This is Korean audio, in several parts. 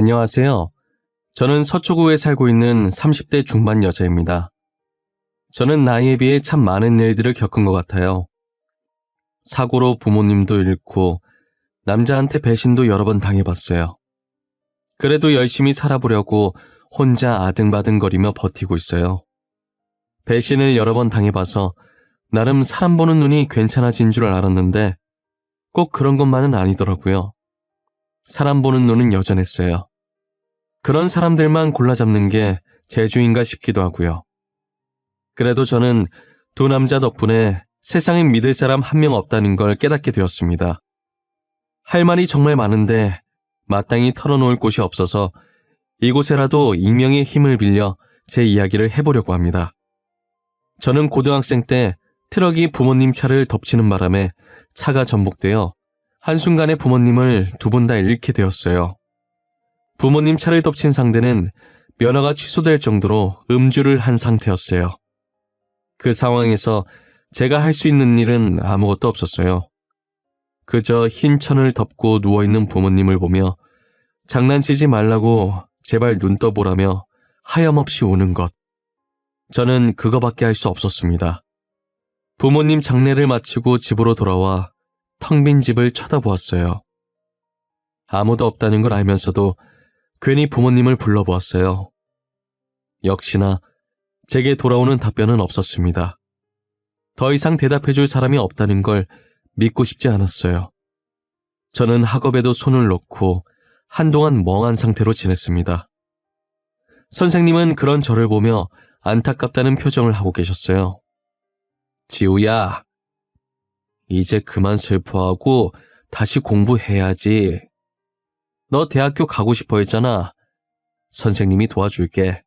안녕하세요. 저는 서초구에 살고 있는 30대 중반 여자입니다. 저는 나이에 비해 참 많은 일들을 겪은 것 같아요. 사고로 부모님도 잃고 남자한테 배신도 여러 번 당해봤어요. 그래도 열심히 살아보려고 혼자 아등바등거리며 버티고 있어요. 배신을 여러 번 당해봐서 나름 사람 보는 눈이 괜찮아진 줄 알았는데 꼭 그런 것만은 아니더라고요. 사람 보는 눈은 여전했어요. 그런 사람들만 골라잡는 게 제주인가 싶기도 하고요. 그래도 저는 두 남자 덕분에 세상엔 믿을 사람 한 명 없다는 걸 깨닫게 되었습니다. 할 말이 정말 많은데 마땅히 털어놓을 곳이 없어서 이곳에라도 익명의 힘을 빌려 제 이야기를 해보려고 합니다. 저는 고등학생 때 트럭이 부모님 차를 덮치는 바람에 차가 전복되어 한순간에 부모님을 두 분 다 잃게 되었어요. 부모님 차를 덮친 상대는 면허가 취소될 정도로 음주를 한 상태였어요. 그 상황에서 제가 할 수 있는 일은 아무것도 없었어요. 그저 흰 천을 덮고 누워있는 부모님을 보며 장난치지 말라고 제발 눈 떠보라며 하염없이 우는 것. 저는 그거밖에 할 수 없었습니다. 부모님 장례를 마치고 집으로 돌아와 텅 빈 집을 쳐다보았어요. 아무도 없다는 걸 알면서도 괜히 부모님을 불러보았어요. 역시나 제게 돌아오는 답변은 없었습니다. 더 이상 대답해줄 사람이 없다는 걸 믿고 싶지 않았어요. 저는 학업에도 손을 놓고 한동안 멍한 상태로 지냈습니다. 선생님은 그런 저를 보며 안타깝다는 표정을 하고 계셨어요. 지우야, 이제 그만 슬퍼하고 다시 공부해야지. 너 대학교 가고 싶어 했잖아. 선생님이 도와줄게.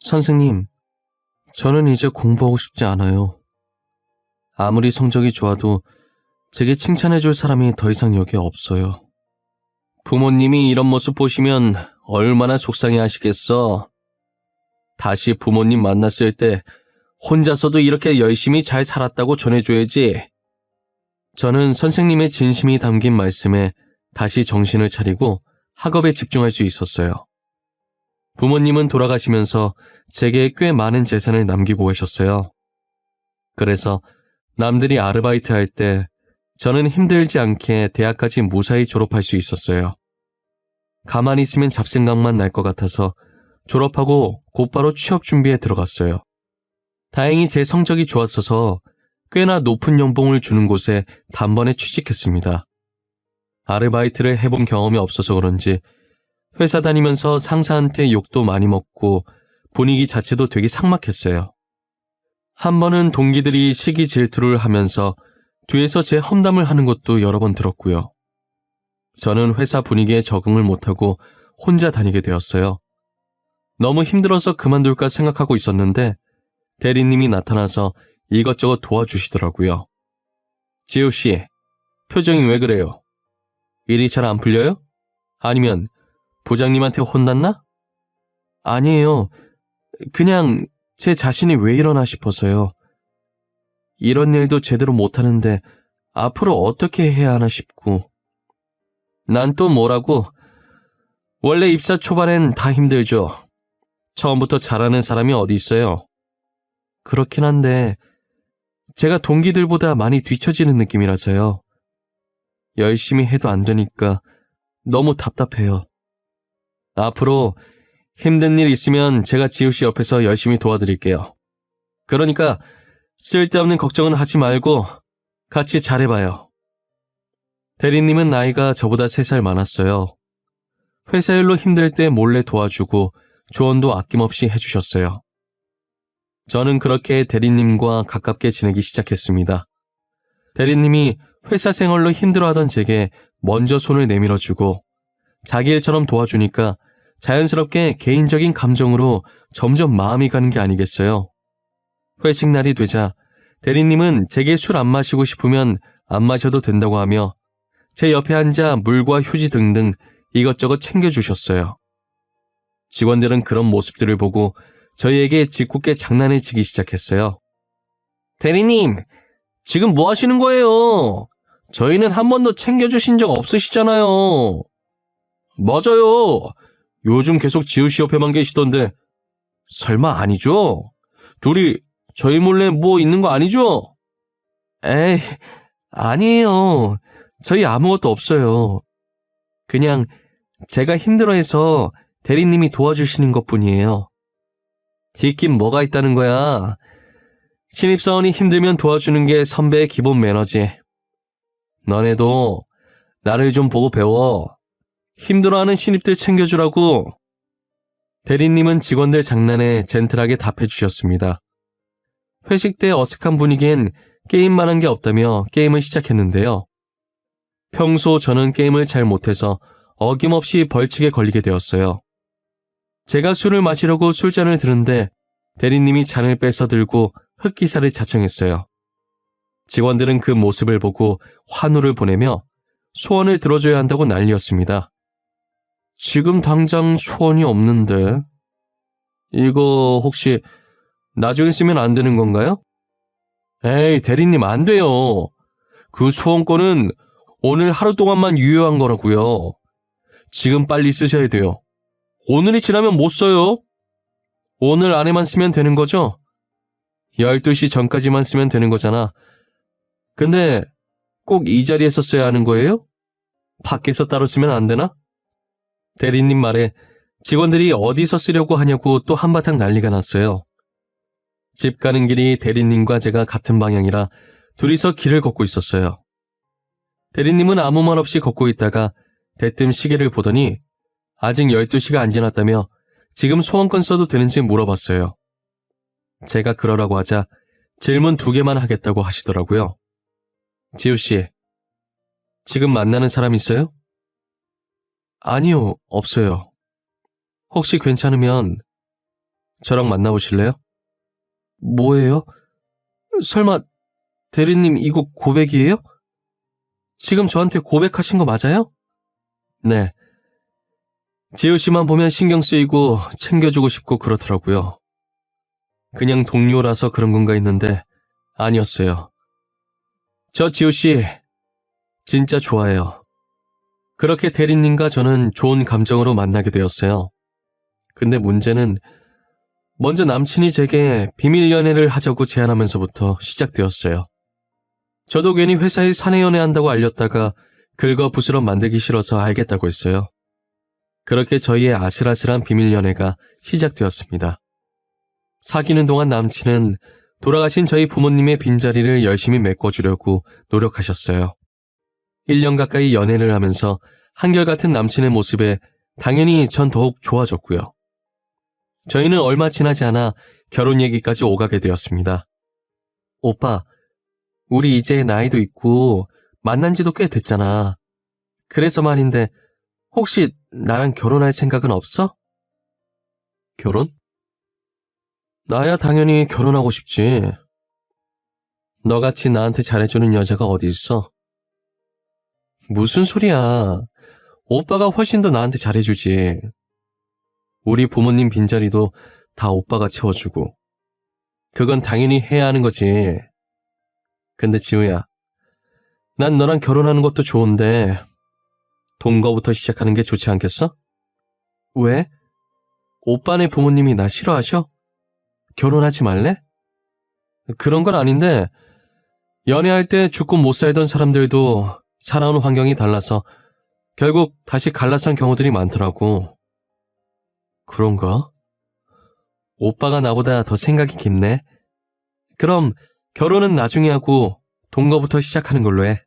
선생님, 저는 이제 공부하고 싶지 않아요. 아무리 성적이 좋아도 제게 칭찬해줄 사람이 더 이상 여기에 없어요. 부모님이 이런 모습 보시면 얼마나 속상해 하시겠어. 다시 부모님 만났을 때 혼자서도 이렇게 열심히 잘 살았다고 전해줘야지. 저는 선생님의 진심이 담긴 말씀에 다시 정신을 차리고 학업에 집중할 수 있었어요. 부모님은 돌아가시면서 제게 꽤 많은 재산을 남기고 계셨어요. 그래서 남들이 아르바이트 할 때 저는 힘들지 않게 대학까지 무사히 졸업할 수 있었어요. 가만히 있으면 잡생각만 날 것 같아서 졸업하고 곧바로 취업 준비에 들어갔어요. 다행히 제 성적이 좋았어서 꽤나 높은 연봉을 주는 곳에 단번에 취직했습니다. 아르바이트를 해본 경험이 없어서 그런지 회사 다니면서 상사한테 욕도 많이 먹고 분위기 자체도 되게 삭막했어요. 한 번은 동기들이 시기 질투를 하면서 뒤에서 제 험담을 하는 것도 여러 번 들었고요. 저는 회사 분위기에 적응을 못하고 혼자 다니게 되었어요. 너무 힘들어서 그만둘까 생각하고 있었는데 대리님이 나타나서 이것저것 도와주시더라고요. 지우 씨, 표정이 왜 그래요? 일이 잘 안 풀려요? 아니면 부장님한테 혼났나? 아니에요. 그냥 제 자신이 왜 이러나 싶어서요. 이런 일도 제대로 못하는데 앞으로 어떻게 해야 하나 싶고. 난 또 뭐라고? 원래 입사 초반엔 다 힘들죠. 처음부터 잘하는 사람이 어디 있어요? 그렇긴 한데, 제가 동기들보다 많이 뒤처지는 느낌이라서요. 열심히 해도 안 되니까 너무 답답해요. 앞으로 힘든 일 있으면 제가 지우 씨 옆에서 열심히 도와드릴게요. 그러니까 쓸데없는 걱정은 하지 말고 같이 잘해봐요. 대리님은 나이가 저보다 3살 많았어요. 회사 일로 힘들 때 몰래 도와주고 조언도 아낌없이 해주셨어요. 저는 그렇게 대리님과 가깝게 지내기 시작했습니다. 대리님이 회사 생활로 힘들어하던 제게 먼저 손을 내밀어 주고 자기 일처럼 도와주니까 자연스럽게 개인적인 감정으로 점점 마음이 가는 게 아니겠어요. 회식 날이 되자 대리님은 제게 술 안 마시고 싶으면 안 마셔도 된다고 하며 제 옆에 앉아 물과 휴지 등등 이것저것 챙겨주셨어요. 직원들은 그런 모습들을 보고 저희에게 짓궂게 장난을 치기 시작했어요. 대리님, 지금 뭐 하시는 거예요? 저희는 한 번도 챙겨주신 적 없으시잖아요. 맞아요. 요즘 계속 지우 씨 옆에만 계시던데. 설마 아니죠? 둘이 저희 몰래 뭐 있는 거 아니죠? 에이, 아니에요. 저희 아무것도 없어요. 그냥 제가 힘들어해서 대리님이 도와주시는 것 뿐이에요. 있긴 뭐가 있다는 거야. 신입사원이 힘들면 도와주는 게 선배의 기본 매너지. 너네도 나를 좀 보고 배워. 힘들어하는 신입들 챙겨주라고. 대리님은 직원들 장난에 젠틀하게 답해주셨습니다. 회식 때 어색한 분위기엔 게임만 한 게 없다며 게임을 시작했는데요. 평소 저는 게임을 잘 못해서 어김없이 벌칙에 걸리게 되었어요. 제가 술을 마시려고 술잔을 드는데 대리님이 잔을 뺏어 들고 흑기사를 자청했어요. 직원들은 그 모습을 보고 환호를 보내며 소원을 들어줘야 한다고 난리였습니다. 지금 당장 소원이 없는데. 이거 혹시 나중에 쓰면 안 되는 건가요? 에이, 대리님 안 돼요. 그 소원권은 오늘 하루 동안만 유효한 거라고요. 지금 빨리 쓰셔야 돼요. 오늘이 지나면 못 써요. 오늘 안에만 쓰면 되는 거죠? 12시 전까지만 쓰면 되는 거잖아. 근데 꼭 이 자리에서 써야 하는 거예요? 밖에서 따로 쓰면 안 되나? 대리님 말에 직원들이 어디서 쓰려고 하냐고 또 한바탕 난리가 났어요. 집 가는 길이 대리님과 제가 같은 방향이라 둘이서 길을 걷고 있었어요. 대리님은 아무 말 없이 걷고 있다가 대뜸 시계를 보더니 아직 12시가 안 지났다며 지금 소원권 써도 되는지 물어봤어요. 제가 그러라고 하자 질문 두 개만 하겠다고 하시더라고요. 지우 씨, 지금 만나는 사람 있어요? 아니요, 없어요. 혹시 괜찮으면 저랑 만나보실래요? 뭐예요? 설마 대리님 이거 고백이에요? 지금 저한테 고백하신 거 맞아요? 네. 지우 씨만 보면 신경 쓰이고 챙겨주고 싶고 그렇더라고요. 그냥 동료라서 그런 건가 했는데 아니었어요. 저 지우 씨 진짜 좋아해요. 그렇게 대리님과 저는 좋은 감정으로 만나게 되었어요. 근데 문제는 먼저 남친이 제게 비밀 연애를 하자고 제안하면서부터 시작되었어요. 저도 괜히 회사에 사내 연애한다고 알렸다가 긁어 부스럼 만들기 싫어서 알겠다고 했어요. 그렇게 저희의 아슬아슬한 비밀 연애가 시작되었습니다. 사귀는 동안 남친은 돌아가신 저희 부모님의 빈자리를 열심히 메꿔주려고 노력하셨어요. 1년 가까이 연애를 하면서 한결같은 남친의 모습에 당연히 전 더욱 좋아졌고요. 저희는 얼마 지나지 않아 결혼 얘기까지 오가게 되었습니다. 오빠, 우리 이제 나이도 있고 만난 지도 꽤 됐잖아. 그래서 말인데 혹시 나랑 결혼할 생각은 없어? 결혼? 나야 당연히 결혼하고 싶지. 너같이 나한테 잘해주는 여자가 어디 있어? 무슨 소리야. 오빠가 훨씬 더 나한테 잘해주지. 우리 부모님 빈자리도 다 오빠가 채워주고. 그건 당연히 해야 하는 거지. 근데 지우야, 난 너랑 결혼하는 것도 좋은데, 동거부터 시작하는 게 좋지 않겠어? 왜? 오빠네 부모님이 나 싫어하셔? 결혼하지 말래? 그런 건 아닌데, 연애할 때 죽고 못 살던 사람들도 살아온 환경이 달라서 결국 다시 갈라산 경우들이 많더라고. 그런가? 오빠가 나보다 더 생각이 깊네. 그럼 결혼은 나중에 하고 동거부터 시작하는 걸로 해.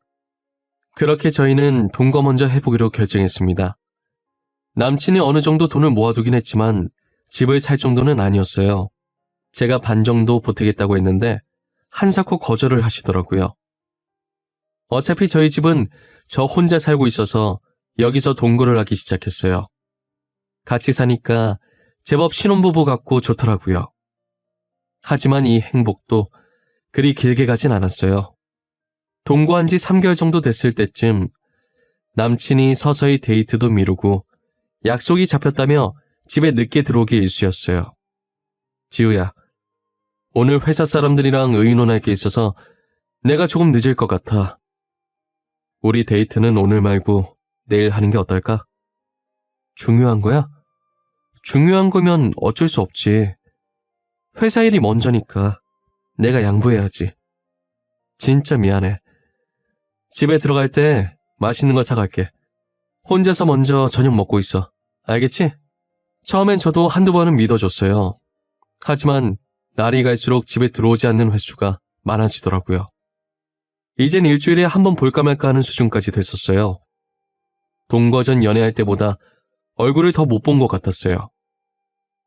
그렇게 저희는 동거 먼저 해보기로 결정했습니다. 남친이 어느 정도 돈을 모아두긴 했지만 집을 살 정도는 아니었어요. 제가 반 정도 보태겠다고 했는데 한사코 거절을 하시더라고요. 어차피 저희 집은 저 혼자 살고 있어서 여기서 동거를 하기 시작했어요. 같이 사니까 제법 신혼부부 같고 좋더라고요. 하지만 이 행복도 그리 길게 가진 않았어요. 동거한 지 3개월 정도 됐을 때쯤 남친이 서서히 데이트도 미루고 약속이 잡혔다며 집에 늦게 들어오기 일쑤였어요. 지우야, 오늘 회사 사람들이랑 의논할 게 있어서 내가 조금 늦을 것 같아. 우리 데이트는 오늘 말고 내일 하는 게 어떨까? 중요한 거야? 중요한 거면 어쩔 수 없지. 회사 일이 먼저니까 내가 양보해야지. 진짜 미안해. 집에 들어갈 때 맛있는 거 사갈게. 혼자서 먼저 저녁 먹고 있어. 알겠지? 처음엔 저도 한두 번은 믿어줬어요. 하지만 날이 갈수록 집에 들어오지 않는 횟수가 많아지더라고요. 이젠 일주일에 한 번 볼까 말까 하는 수준까지 됐었어요. 동거전 연애할 때보다 얼굴을 더 못 본 것 같았어요.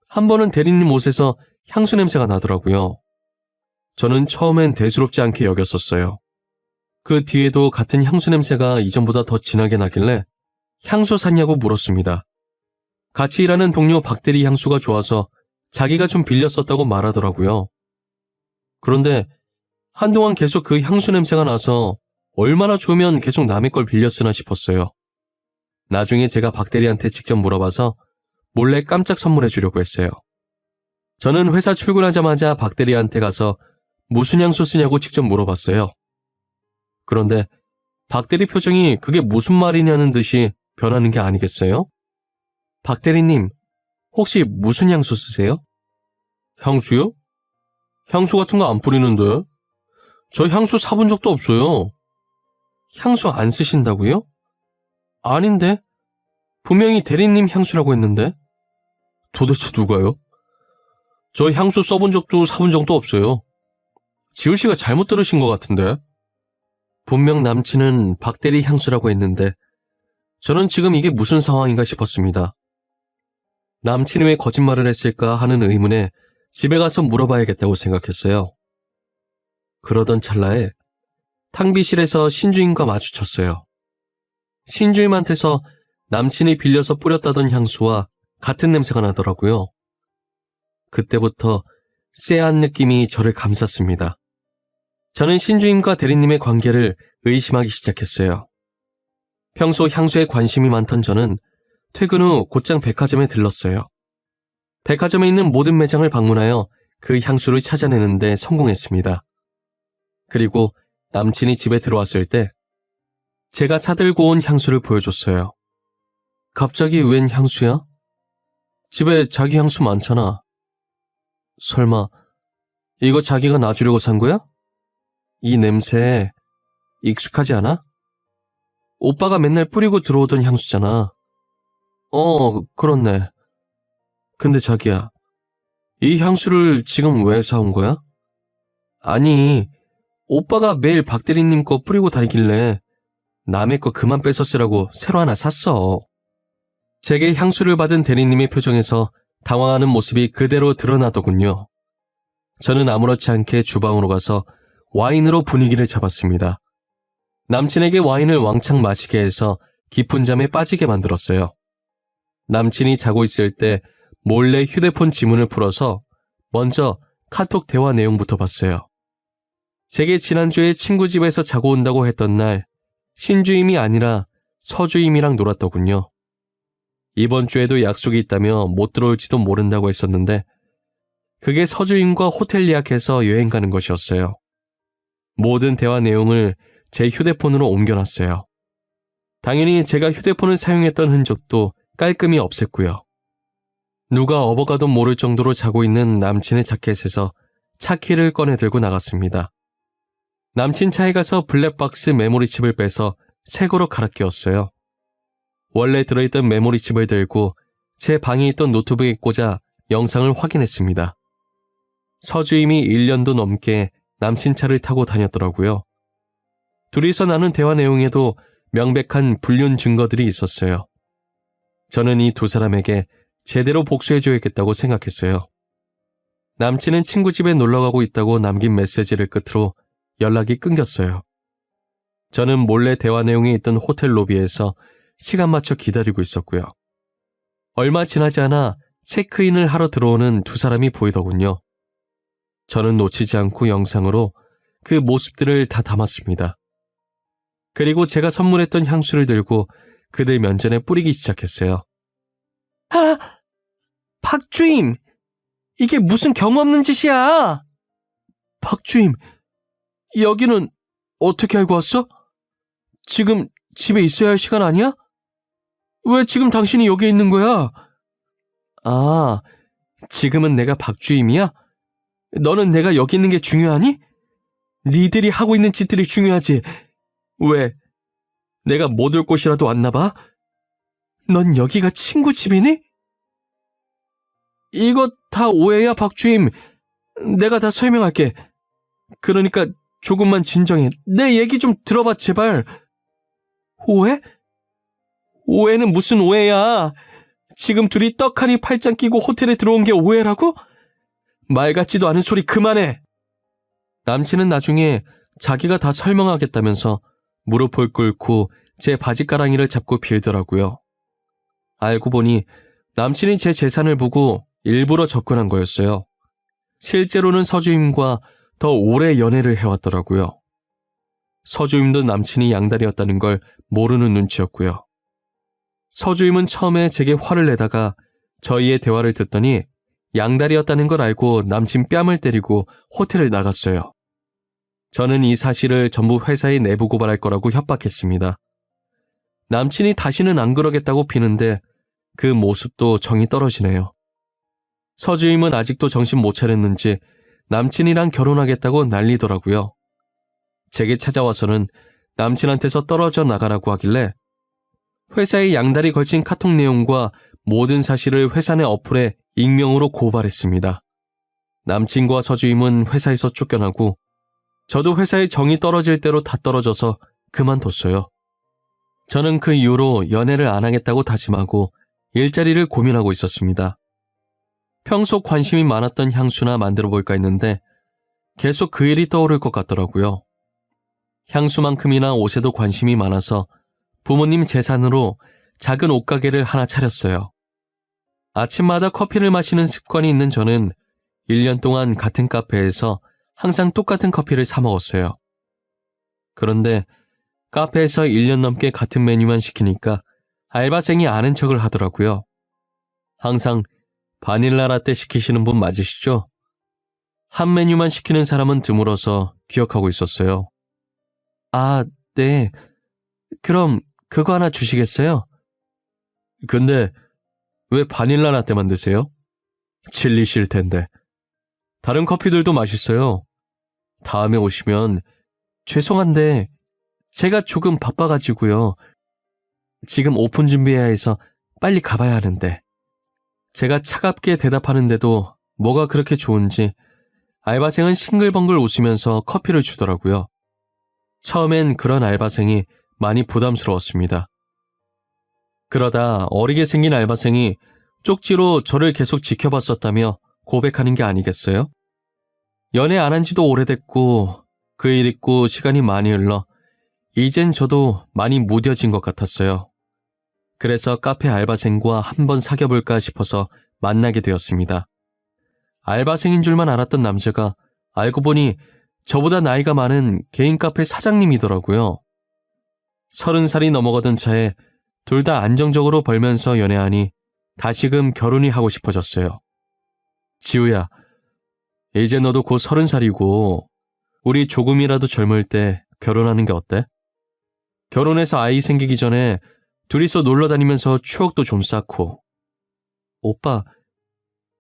한 번은 대리님 옷에서 향수 냄새가 나더라고요. 저는 처음엔 대수롭지 않게 여겼었어요. 그 뒤에도 같은 향수 냄새가 이전보다 더 진하게 나길래 향수 샀냐고 물었습니다. 같이 일하는 동료 박대리 향수가 좋아서 자기가 좀 빌렸었다고 말하더라고요. 그런데 한동안 계속 그 향수 냄새가 나서 얼마나 좋으면 계속 남의 걸 빌렸으나 싶었어요. 나중에 제가 박대리한테 직접 물어봐서 몰래 깜짝 선물해 주려고 했어요. 저는 회사 출근하자마자 박대리한테 가서 무슨 향수 쓰냐고 직접 물어봤어요. 그런데 박대리 표정이 그게 무슨 말이냐는 듯이 변하는 게 아니겠어요? 박대리님, 혹시 무슨 향수 쓰세요? 향수요? 향수 같은 거 안 뿌리는데. 저 향수 사본 적도 없어요. 향수 안 쓰신다고요? 아닌데. 분명히 대리님 향수라고 했는데. 도대체 누가요? 저 향수 써본 적도 사본 적도 없어요. 지우 씨가 잘못 들으신 것 같은데. 분명 남친은 박대리 향수라고 했는데 저는 지금 이게 무슨 상황인가 싶었습니다. 남친이 왜 거짓말을 했을까 하는 의문에 집에 가서 물어봐야겠다고 생각했어요. 그러던 찰나에 탕비실에서 신주임과 마주쳤어요. 신주임한테서 남친이 빌려서 뿌렸다던 향수와 같은 냄새가 나더라고요. 그때부터 쎄한 느낌이 저를 감쌌습니다. 저는 신주임과 대리님의 관계를 의심하기 시작했어요. 평소 향수에 관심이 많던 저는 퇴근 후 곧장 백화점에 들렀어요. 백화점에 있는 모든 매장을 방문하여 그 향수를 찾아내는데 성공했습니다. 그리고 남친이 집에 들어왔을 때 제가 사들고 온 향수를 보여줬어요. 갑자기 웬 향수야? 집에 자기 향수 많잖아. 설마 이거 자기가 놔주려고 산 거야? 이 냄새 익숙하지 않아? 오빠가 맨날 뿌리고 들어오던 향수잖아. 어, 그렇네. 근데 자기야, 이 향수를 지금 왜 사온 거야? 아니, 오빠가 매일 박대리님 거 뿌리고 다니길래 남의 거 그만 뺏어 쓰라고 새로 하나 샀어. 제게 향수를 받은 대리님의 표정에서 당황하는 모습이 그대로 드러나더군요. 저는 아무렇지 않게 주방으로 가서 와인으로 분위기를 잡았습니다. 남친에게 와인을 왕창 마시게 해서 깊은 잠에 빠지게 만들었어요. 남친이 자고 있을 때 몰래 휴대폰 지문을 풀어서 먼저 카톡 대화 내용부터 봤어요. 제게 지난주에 친구 집에서 자고 온다고 했던 날 신주임이 아니라 서주임이랑 놀았더군요. 이번 주에도 약속이 있다며 못 들어올지도 모른다고 했었는데 그게 서주임과 호텔 예약해서 여행 가는 것이었어요. 모든 대화 내용을 제 휴대폰으로 옮겨놨어요. 당연히 제가 휴대폰을 사용했던 흔적도 깔끔히 없앴고요. 누가 업어가도 모를 정도로 자고 있는 남친의 자켓에서 차키를 꺼내 들고 나갔습니다. 남친 차에 가서 블랙박스 메모리칩을 빼서 새 거로 갈아 끼웠어요. 원래 들어있던 메모리칩을 들고 제 방에 있던 노트북에 꽂아 영상을 확인했습니다. 서주임이 1년도 넘게 남친 차를 타고 다녔더라고요. 둘이서 나눈 대화 내용에도 명백한 불륜 증거들이 있었어요. 저는 이 두 사람에게 제대로 복수해줘야겠다고 생각했어요. 남친은 친구 집에 놀러가고 있다고 남긴 메시지를 끝으로 연락이 끊겼어요. 저는 몰래 대화 내용이 있던 호텔 로비에서 시간 맞춰 기다리고 있었고요. 얼마 지나지 않아 체크인을 하러 들어오는 두 사람이 보이더군요. 저는 놓치지 않고 영상으로 그 모습들을 다 담았습니다. 그리고 제가 선물했던 향수를 들고 그들 면전에 뿌리기 시작했어요. 아! 박주임! 이게 무슨 경우 없는 짓이야! 박주임, 여기는 어떻게 알고 왔어? 지금 집에 있어야 할 시간 아니야? 왜 지금 당신이 여기 있는 거야? 아, 지금은 내가 박주임이야? 너는 내가 여기 있는 게 중요하니? 니들이 하고 있는 짓들이 중요하지. 왜? 내가 못 올 곳이라도 왔나 봐? 넌 여기가 친구 집이니? 이거 다 오해야, 박주임. 내가 다 설명할게. 그러니까 조금만 진정해. 내 얘기 좀 들어봐, 제발. 오해? 오해는 무슨 오해야? 지금 둘이 떡하니 팔짱 끼고 호텔에 들어온 게 오해라고? 말 같지도 않은 소리 그만해! 남친은 나중에 자기가 다 설명하겠다면서 무릎을 꿇고 제 바지가랑이를 잡고 빌더라고요. 알고 보니 남친이 제 재산을 보고 일부러 접근한 거였어요. 실제로는 서주임과 더 오래 연애를 해왔더라고요. 서주임도 남친이 양다리였다는 걸 모르는 눈치였고요. 서주임은 처음에 제게 화를 내다가 저희의 대화를 듣더니 양다리였다는 걸 알고 남친 뺨을 때리고 호텔을 나갔어요. 저는 이 사실을 전부 회사에 내부 고발할 거라고 협박했습니다. 남친이 다시는 안 그러겠다고 비는데 그 모습도 정이 떨어지네요. 서주임은 아직도 정신 못 차렸는지 남친이랑 결혼하겠다고 난리더라고요. 제게 찾아와서는 남친한테서 떨어져 나가라고 하길래 회사에 양다리 걸친 카톡 내용과 모든 사실을 회사 내 어플에 익명으로 고발했습니다. 남친과 서주임은 회사에서 쫓겨나고 저도 회사에 정이 떨어질 대로 다 떨어져서 그만뒀어요. 저는 그 이후로 연애를 안 하겠다고 다짐하고 일자리를 고민하고 있었습니다. 평소 관심이 많았던 향수나 만들어 볼까 했는데 계속 그 일이 떠오를 것 같더라고요. 향수만큼이나 옷에도 관심이 많아서 부모님 재산으로 작은 옷가게를 하나 차렸어요. 아침마다 커피를 마시는 습관이 있는 저는 1년 동안 같은 카페에서 항상 똑같은 커피를 사 먹었어요. 그런데 카페에서 1년 넘게 같은 메뉴만 시키니까 알바생이 아는 척을 하더라고요. 항상 바닐라 라떼 시키시는 분 맞으시죠? 한 메뉴만 시키는 사람은 드물어서 기억하고 있었어요. 아, 네. 그럼 그거 하나 주시겠어요? 근데 왜 바닐라 라떼만 드세요? 질리실 텐데. 다른 커피들도 맛있어요. 다음에 오시면 죄송한데 제가 조금 바빠가지고요. 지금 오픈 준비해야 해서 빨리 가봐야 하는데. 제가 차갑게 대답하는데도 뭐가 그렇게 좋은지 알바생은 싱글벙글 웃으면서 커피를 주더라고요. 처음엔 그런 알바생이 많이 부담스러웠습니다. 그러다 어리게 생긴 알바생이 쪽지로 저를 계속 지켜봤었다며 고백하는 게 아니겠어요? 연애 안 한 지도 오래됐고 그 일 있고 시간이 많이 흘러 이젠 저도 많이 무뎌진 것 같았어요. 그래서 카페 알바생과 한번 사귀어볼까 싶어서 만나게 되었습니다. 알바생인 줄만 알았던 남자가 알고 보니 저보다 나이가 많은 개인 카페 사장님이더라고요. 서른 살이 넘어가던 차에 둘 다 안정적으로 벌면서 연애하니 다시금 결혼이 하고 싶어졌어요. 지우야, 이제 너도 곧 서른 살이고 우리 조금이라도 젊을 때 결혼하는 게 어때? 결혼해서 아이 생기기 전에 둘이서 놀러 다니면서 추억도 좀 쌓고. 오빠,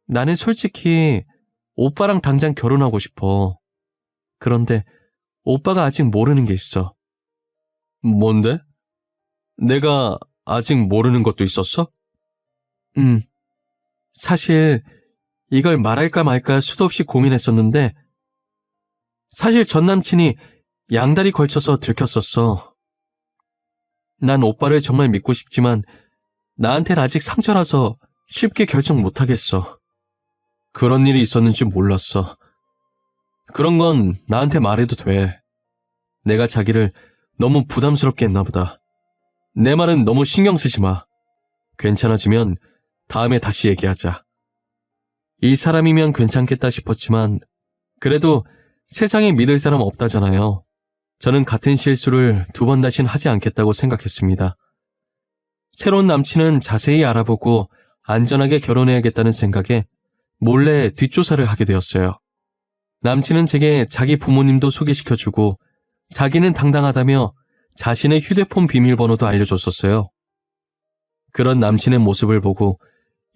나는 솔직히 오빠랑 당장 결혼하고 싶어. 그런데 오빠가 아직 모르는 게 있어. 뭔데? 내가 아직 모르는 것도 있었어? 음. 사실 이걸 말할까 말까 수도 없이 고민했었는데 사실 전 남친이 양다리 걸쳐서 들켰었어. 난 오빠를 정말 믿고 싶지만 나한텐 아직 상처라서 쉽게 결정 못하겠어. 그런 일이 있었는 줄 몰랐어. 그런 건 나한테 말해도 돼. 내가 자기를 너무 부담스럽게 했나 보다. 내 말은 너무 신경 쓰지 마. 괜찮아지면 다음에 다시 얘기하자. 이 사람이면 괜찮겠다 싶었지만 그래도 세상에 믿을 사람 없다잖아요. 저는 같은 실수를 두 번 다신 하지 않겠다고 생각했습니다. 새로운 남친은 자세히 알아보고 안전하게 결혼해야겠다는 생각에 몰래 뒷조사를 하게 되었어요. 남친은 제게 자기 부모님도 소개시켜주고 자기는 당당하다며 자신의 휴대폰 비밀번호도 알려줬었어요. 그런 남친의 모습을 보고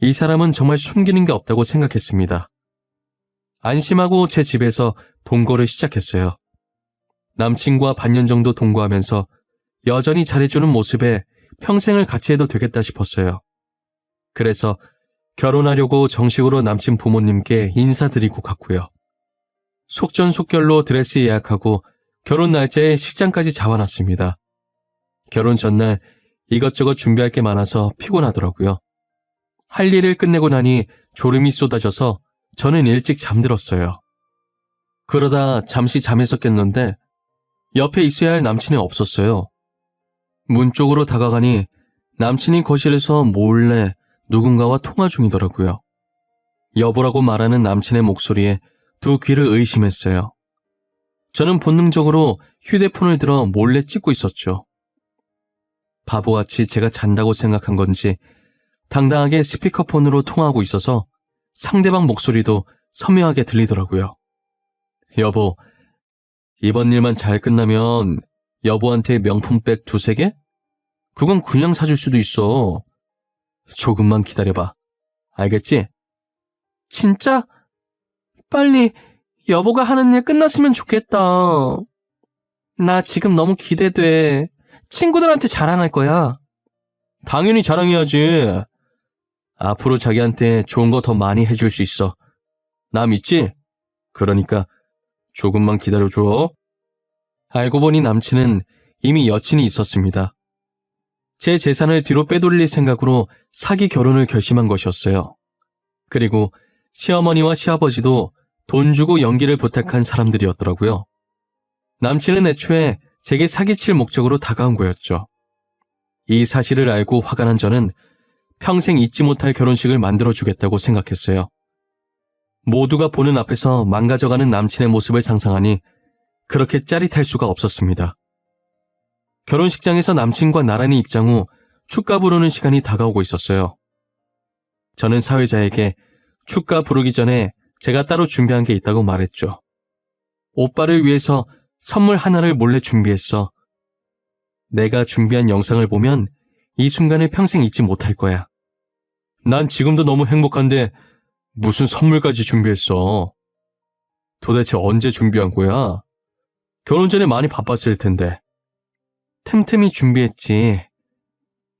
이 사람은 정말 숨기는 게 없다고 생각했습니다. 안심하고 제 집에서 동거를 시작했어요. 남친과 반년 정도 동거하면서 여전히 잘해주는 모습에 평생을 같이 해도 되겠다 싶었어요. 그래서 결혼하려고 정식으로 남친 부모님께 인사드리고 갔고요. 속전속결로 드레스 예약하고 결혼 날짜에 식장까지 잡아놨습니다. 결혼 전날 이것저것 준비할 게 많아서 피곤하더라고요. 할 일을 끝내고 나니 졸음이 쏟아져서 저는 일찍 잠들었어요. 그러다 잠시 잠에서 깼는데 옆에 있어야 할 남친이 없었어요. 문 쪽으로 다가가니 남친이 거실에서 몰래 누군가와 통화 중이더라고요. 여보라고 말하는 남친의 목소리에 두 귀를 의심했어요. 저는 본능적으로 휴대폰을 들어 몰래 찍고 있었죠. 바보같이 제가 잔다고 생각한 건지 당당하게 스피커폰으로 통화하고 있어서 상대방 목소리도 선명하게 들리더라고요. 여보, 이번 일만 잘 끝나면 여보한테 명품백 두세 개? 그건 그냥 사줄 수도 있어. 조금만 기다려봐. 알겠지? 진짜? 빨리 여보가 하는 일 끝났으면 좋겠다. 나 지금 너무 기대돼. 친구들한테 자랑할 거야. 당연히 자랑해야지. 앞으로 자기한테 좋은 거 더 많이 해줄 수 있어. 나 믿지? 그러니까 조금만 기다려줘. 알고 보니 남친은 이미 여친이 있었습니다. 제 재산을 뒤로 빼돌릴 생각으로 사기 결혼을 결심한 것이었어요. 그리고 시어머니와 시아버지도 돈 주고 연기를 부탁한 사람들이었더라고요. 남친은 애초에 제게 사기칠 목적으로 다가온 거였죠. 이 사실을 알고 화가 난 저는 평생 잊지 못할 결혼식을 만들어주겠다고 생각했어요. 모두가 보는 앞에서 망가져가는 남친의 모습을 상상하니 그렇게 짜릿할 수가 없었습니다. 결혼식장에서 남친과 나란히 입장 후 축가 부르는 시간이 다가오고 있었어요. 저는 사회자에게 축가 부르기 전에 제가 따로 준비한 게 있다고 말했죠. 오빠를 위해서 선물 하나를 몰래 준비했어. 내가 준비한 영상을 보면 이 순간을 평생 잊지 못할 거야. 난 지금도 너무 행복한데 무슨 선물까지 준비했어. 도대체 언제 준비한 거야? 결혼 전에 많이 바빴을 텐데. 틈틈이 준비했지.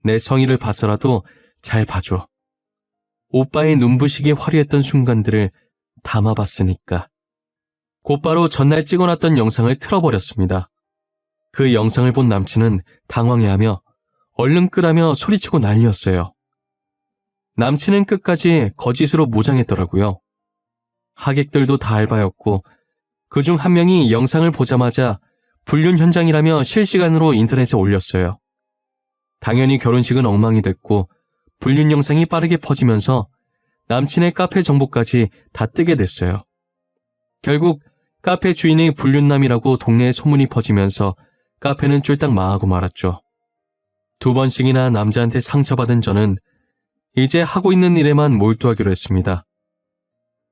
내 성의를 봐서라도 잘 봐줘. 오빠의 눈부시게 화려했던 순간들을 담아봤으니까. 곧바로 전날 찍어놨던 영상을 틀어버렸습니다. 그 영상을 본 남친은 당황해하며 얼른 끄라며 소리치고 난리였어요. 남친은 끝까지 거짓으로 무장했더라고요. 하객들도 다 알바였고 그중 한 명이 영상을 보자마자 불륜 현장이라며 실시간으로 인터넷에 올렸어요. 당연히 결혼식은 엉망이 됐고 불륜 영상이 빠르게 퍼지면서 남친의 카페 정보까지 다 뜨게 됐어요. 결국 카페 주인이 불륜남이라고 동네에 소문이 퍼지면서 카페는 쫄딱 망하고 말았죠. 두 번씩이나 남자한테 상처받은 저는 이제 하고 있는 일에만 몰두하기로 했습니다.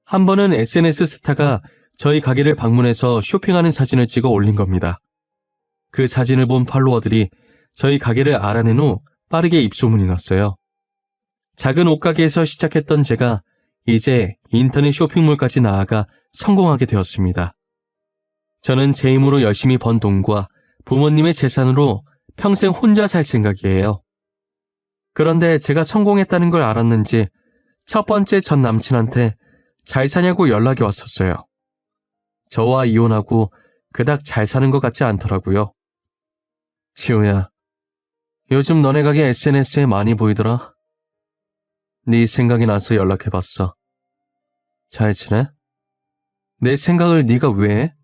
한 번은 SNS 스타가 저희 가게를 방문해서 쇼핑하는 사진을 찍어 올린 겁니다. 그 사진을 본 팔로워들이 저희 가게를 알아낸 후 빠르게 입소문이 났어요. 작은 옷가게에서 시작했던 제가 이제 인터넷 쇼핑몰까지 나아가 성공하게 되었습니다. 저는 제 힘으로 열심히 번 돈과 부모님의 재산으로 평생 혼자 살 생각이에요. 그런데 제가 성공했다는 걸 알았는지 첫 번째 전 남친한테 잘 사냐고 연락이 왔었어요. 저와 이혼하고 그닥 잘 사는 것 같지 않더라고요. 지호야, 요즘 너네 가게 SNS에 많이 보이더라. 네 생각이 나서 연락해봤어. 잘 지내? 내 생각을 네가 왜 해?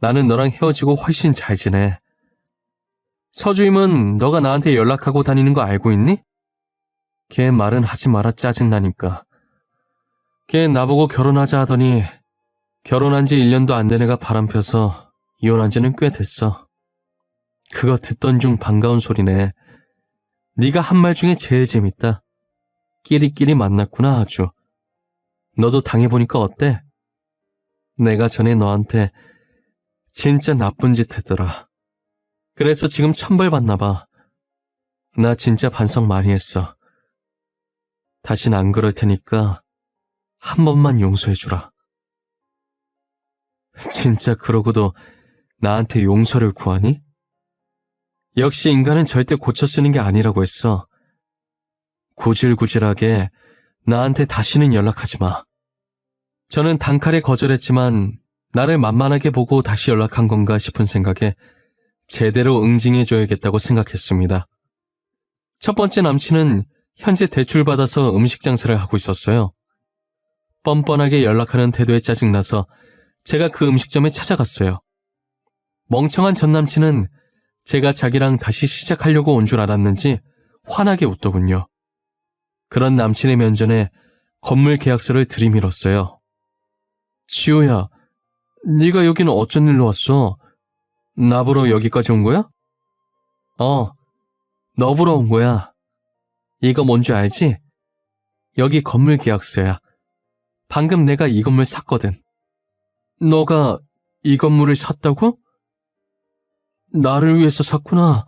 나는 너랑 헤어지고 훨씬 잘 지내. 서주임은 너가 나한테 연락하고 다니는 거 알고 있니? 걔 말은 하지 마라 짜증나니까. 걔 나보고 결혼하자 하더니 결혼한 지 1년도 안 된 애가 바람펴서 이혼한 지는 꽤 됐어. 그거 듣던 중 반가운 소리네. 네가 한 말 중에 제일 재밌다. 끼리끼리 만났구나 아주. 너도 당해보니까 어때? 내가 전에 너한테 진짜 나쁜 짓 했더라. 그래서 지금 천벌 받나 봐. 나 진짜 반성 많이 했어. 다신 안 그럴 테니까 한 번만 용서해주라. 진짜 그러고도 나한테 용서를 구하니? 역시 인간은 절대 고쳐 쓰는 게 아니라고 했어. 구질구질하게 나한테 다시는 연락하지 마. 저는 단칼에 거절했지만 나를 만만하게 보고 다시 연락한 건가 싶은 생각에 제대로 응징해줘야겠다고 생각했습니다. 첫 번째 남친은 현재 대출받아서 음식 장사를 하고 있었어요. 뻔뻔하게 연락하는 태도에 짜증나서 제가 그 음식점에 찾아갔어요. 멍청한 전 남친은 제가 자기랑 다시 시작하려고 온 줄 알았는지 환하게 웃더군요. 그런 남친의 면전에 건물 계약서를 들이밀었어요. 지호야, 네가 여기는 어쩐 일로 왔어? 나 보러 여기까지 온 거야? 어, 너 보러 온 거야. 이거 뭔지 알지? 여기 건물 계약서야. 방금 내가 이 건물 샀거든. 너가 이 건물을 샀다고? 나를 위해서 샀구나.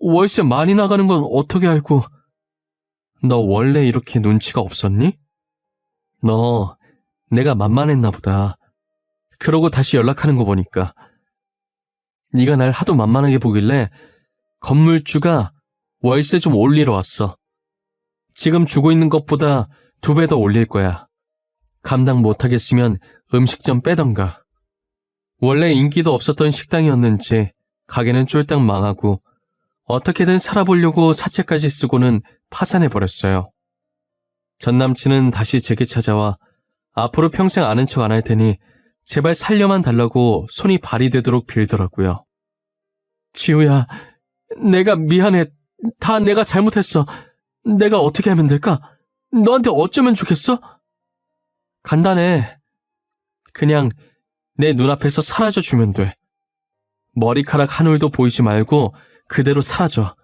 월세 많이 나가는 건 어떻게 알고? 너 원래 이렇게 눈치가 없었니? 너 내가 만만했나 보다. 그러고 다시 연락하는 거 보니까. 네가 날 하도 만만하게 보길래 건물주가 월세 좀 올리러 왔어. 지금 주고 있는 것보다 두 배 더 올릴 거야. 감당 못하겠으면 음식점 빼던가. 원래 인기도 없었던 식당이었는지 가게는 쫄딱 망하고 어떻게든 살아보려고 사채까지 쓰고는 파산해버렸어요. 전 남친은 다시 제게 찾아와 앞으로 평생 아는 척 안 할 테니 제발 살려만 달라고 손이 발이 되도록 빌더라고요. 지우야, 내가 미안해. 다 내가 잘못했어. 내가 어떻게 하면 될까? 너한테 어쩌면 좋겠어? 간단해. 그냥 내 눈앞에서 사라져 주면 돼. 머리카락 한 올도 보이지 말고 그대로 사라져.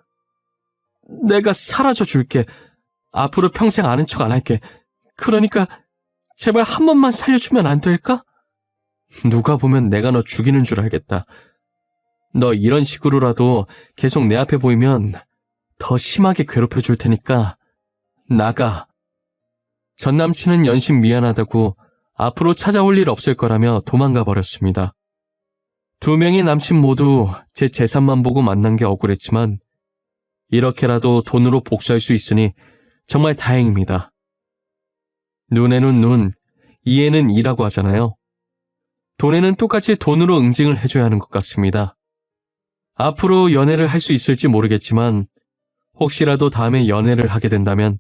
내가 사라져 줄게. 앞으로 평생 아는 척 안 할게. 그러니까 제발 한 번만 살려주면 안 될까? 누가 보면 내가 너 죽이는 줄 알겠다. 너 이런 식으로라도 계속 내 앞에 보이면 더 심하게 괴롭혀 줄 테니까 나가. 전 남친은 연신 미안하다고 앞으로 찾아올 일 없을 거라며 도망가 버렸습니다. 두 명의 남친 모두 제 재산만 보고 만난 게 억울했지만 이렇게라도 돈으로 복수할 수 있으니 정말 다행입니다. 눈에는 눈, 이에는 이라고 하잖아요. 돈에는 똑같이 돈으로 응징을 해줘야 하는 것 같습니다. 앞으로 연애를 할 수 있을지 모르겠지만 혹시라도 다음에 연애를 하게 된다면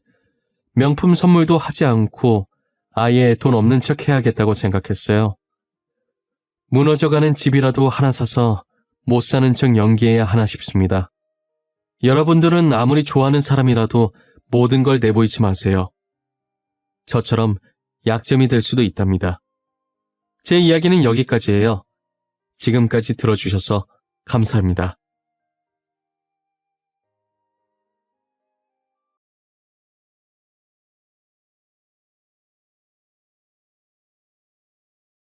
명품 선물도 하지 않고 아예 돈 없는 척 해야겠다고 생각했어요. 무너져가는 집이라도 하나 사서 못 사는 척 연기해야 하나 싶습니다. 여러분들은 아무리 좋아하는 사람이라도 모든 걸 내보이지 마세요. 저처럼 약점이 될 수도 있답니다. 제 이야기는 여기까지예요. 지금까지 들어주셔서 감사합니다.